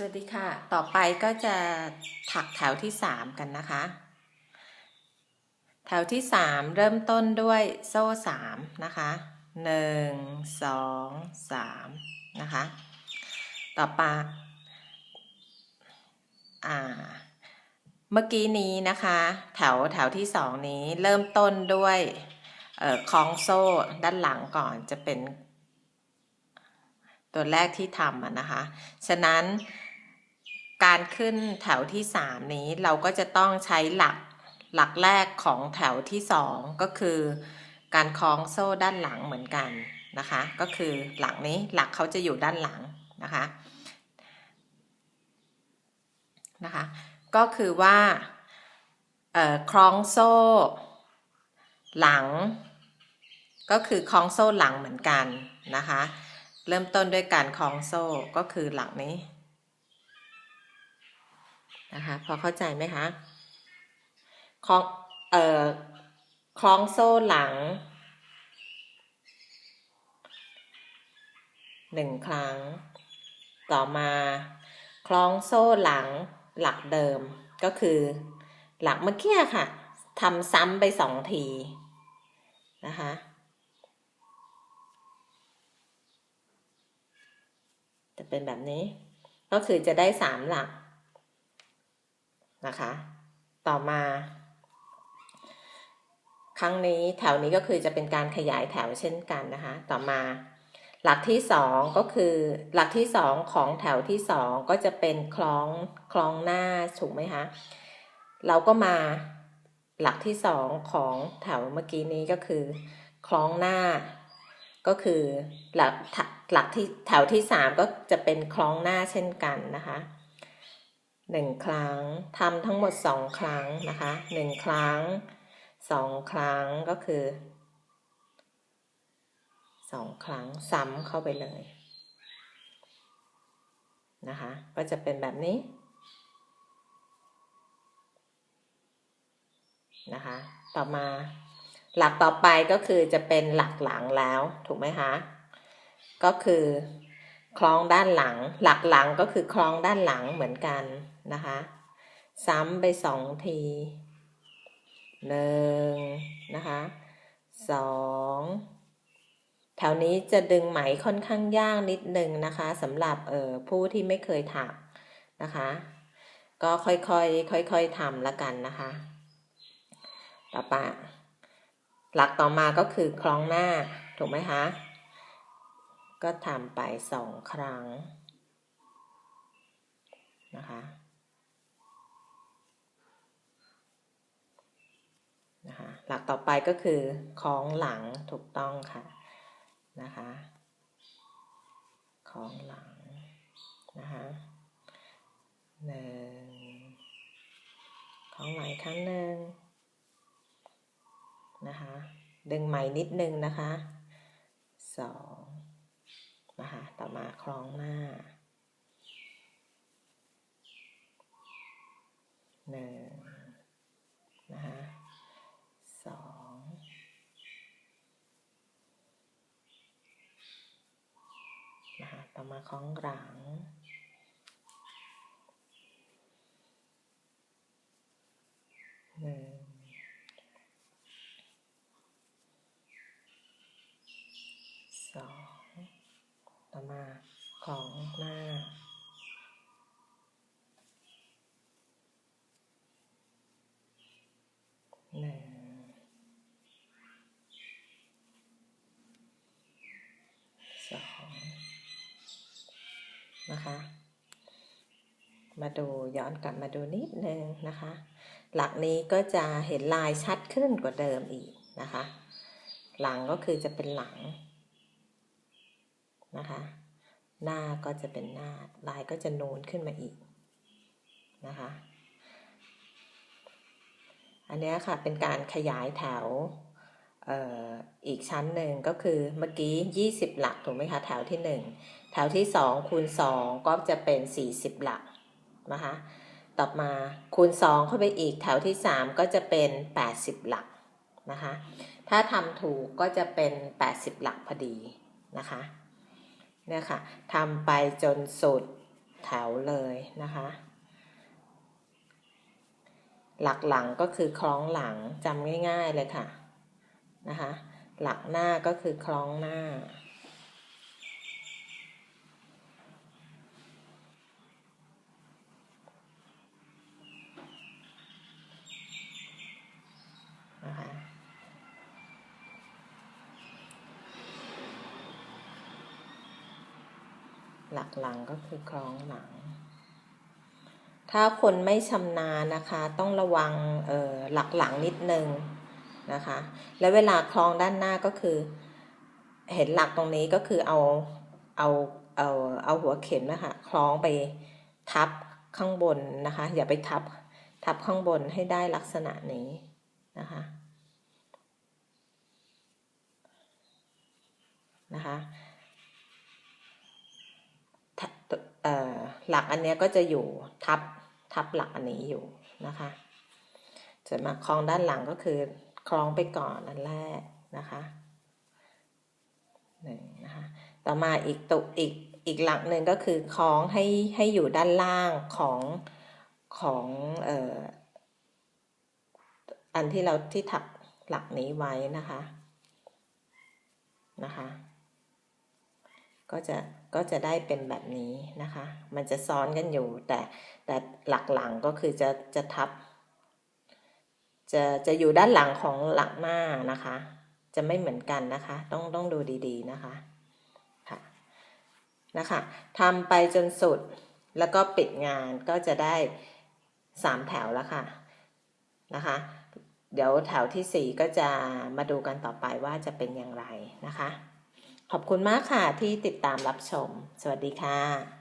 สวัสดีค่ะ ต่อไปก็จะถักแถวที่ 3 กันนะคะ แถวที่ 3 เริ่มต้นด้วยโซ่ 3 นะคะ 1 2 3 นะคะ ต่อไปอ่า เมื่อกี้นี้นะคะ แถวแถวที่ 2 นี้เริ่มต้นด้วยคล้องโซ่ด้านหลังก่อนจะเป็นตัวแรกที่ทำนะคะ ฉะนั้น การขึ้นแถวที่ 3 นี้เราก็จะต้องใช้หลักหลักแรกของแถวที่ 2 ก็คือ การคล้องโซ่ด้านหลังเหมือนกันนะคะ ก็คือหลักนี้หลักเขาจะอยู่ด้านหลังนะคะนะคะก็คือว่าคล้องโซ่ หลัง ก็คือคล้องโซ่หลังเหมือนกันนะคะ เริ่มต้นด้วยการคล้องโซ่ก็คือหลักนี้ นะคะ พอเข้าใจไหมคะคล้องเอ่อคล้องโซ่หลังหนึ่งครั้ง ต่อมาคล้องโซ่หลังหลักเดิมก็คือหลักเมื่อกี้ค่ะทำซ้ำไปสองทีนะคะจะเป็นแบบนี้ ก็คือจะได้สามหลัก นะคะ ต่อมา ครั้งนี้แถวนี้ก็คือจะเป็นการขยายแถวเช่นกันนะคะ ต่อมา หลักที่สองก็คือหลักที่สองของแถวที่สองก็จะเป็นคล้องคล้องหน้าถูกไหมคะ เราก็มาหลักที่สองของแถวเมื่อกี้นี้ก็คือ คล้องหน้า ก็คือหลักหลักที่แถวที่สามก็จะเป็นคล้องหน้าเช่นกันนะคะ หนึ่งครั้งทำทั้งหมดสองครั้งนะคะหนึ่งครั้งสองครั้งก็คือสองครั้งซ้ำเข้าไปเลยนะคะก็จะเป็นแบบนี้นะคะต่อมาหลักต่อไปก็คือจะเป็นหลักหลังแล้วถูกไหมคะก็คือคล้องด้านหลัง หลักหลังก็คือคล้องด้านหลังเหมือนกัน นะคะซ้ำไปสองทีหนึ่งนะคะสองแถวนี้จะดึงไหมค่อนข้างยากนิดนึงนะคะสำหรับเอ่อผู้ที่ไม่เคยถักนะคะ ก็ค่อยๆค่อยๆทำละกันนะคะต่อไปหลักต่อมาก็คือคล้องหน้าถูกไหมคะ ก็ทำไปสองครั้งนะคะนะคะ หลักต่อไปก็คือคล้องหลังถูกต้องค่ะนะคะคล้องหลังนะคะหนึ่งคล้องไหลครั้งหนึ่งนะคะดึงไหมนิดนึงนะคะสองนะคะต่อมาคล้องหน้าหนึ่งนะคะสอง ต่อมาคล้องหลัง หนึ่ง สอง ต่อมาของหน้า หนึ่งสอง นะคะ มาดูย้อนกลับมาดูนิดนึงนะคะ หลักนี้ก็จะเห็นลายชัดขึ้นกว่าเดิมอีกนะคะ หลังก็คือจะเป็นหลังนะคะ หน้าก็จะเป็นหน้า ลายก็จะนูนขึ้นมาอีกนะคะ อันนี้ค่ะเป็นการขยายแถว อีกชั้นหนึ่งก็คือเมื่อกี้ 20 หลักถูกไหมคะแถวที่ 1 แถวที่ 2 คูณ 2 ก็จะเป็น 40 หลักนะคะต่อมาคูณ 2 เข้าไปอีกแถวที่ 3 ก็จะเป็น 80 หลักนะคะถ้าทำถูกก็จะเป็น 80 หลักพอดีนะคะเนี่ยค่ะทำไปจนสุดแถวเลยนะคะ หลักหลังก็คือคล้องหลังจำง่ายๆเลยค่ะ นะคะ หลักหน้าก็คือคล้องหน้า นะคะหลักหลังก็คือคล้องหลัง ถ้าคนไม่ชำนาญนะคะ ต้องระวังออหลักหลังนิดนึง นะคะ แล้วเวลาคล้องด้านหน้าก็คือ เห็นหลักตรงนี้ก็คือเอาเอาเอาเอาหัวเข็มนะคะคล้องไปทับข้างบนนะคะ อย่าไปทับทับข้างบนให้ได้ลักษณะนี้นะคะนะคะหลักอันเนี้ยก็จะอยู่ทับทับหลักอันนี้อยู่นะคะส่วนมาคลองด้านหลังก็คือ คล้องไปก่อนอันแรกนะคะหนึ่งนะคะต่อมาอีกตุอีกอีกหลักหนึ่งก็คือคล้องให้ให้อยู่ด้านล่างของของเอ่ออันที่เราที่ทับหลักนี้ไว้นะคะนะคะ ก็จะก็จะได้เป็นแบบนี้นะคะ มันจะซ้อนกันอยู่แต่แต่หลักหลังก็คือจะจะทับ จะจะอยู่ด้านหลังของหลักหน้านะคะ จะไม่เหมือนกันนะคะ ต้องต้องดูดีๆนะคะค่ะนะคะทำไปจนสุดแล้วก็ปิดงานก็จะได้สามแถวแล้วค่ะนะคะ เดี๋ยวแถวที่สี่ก็จะมาดูกันต่อไปว่าจะเป็นอย่างไรนะคะ ขอบคุณมากค่ะที่ติดตามรับชม สวัสดีค่ะ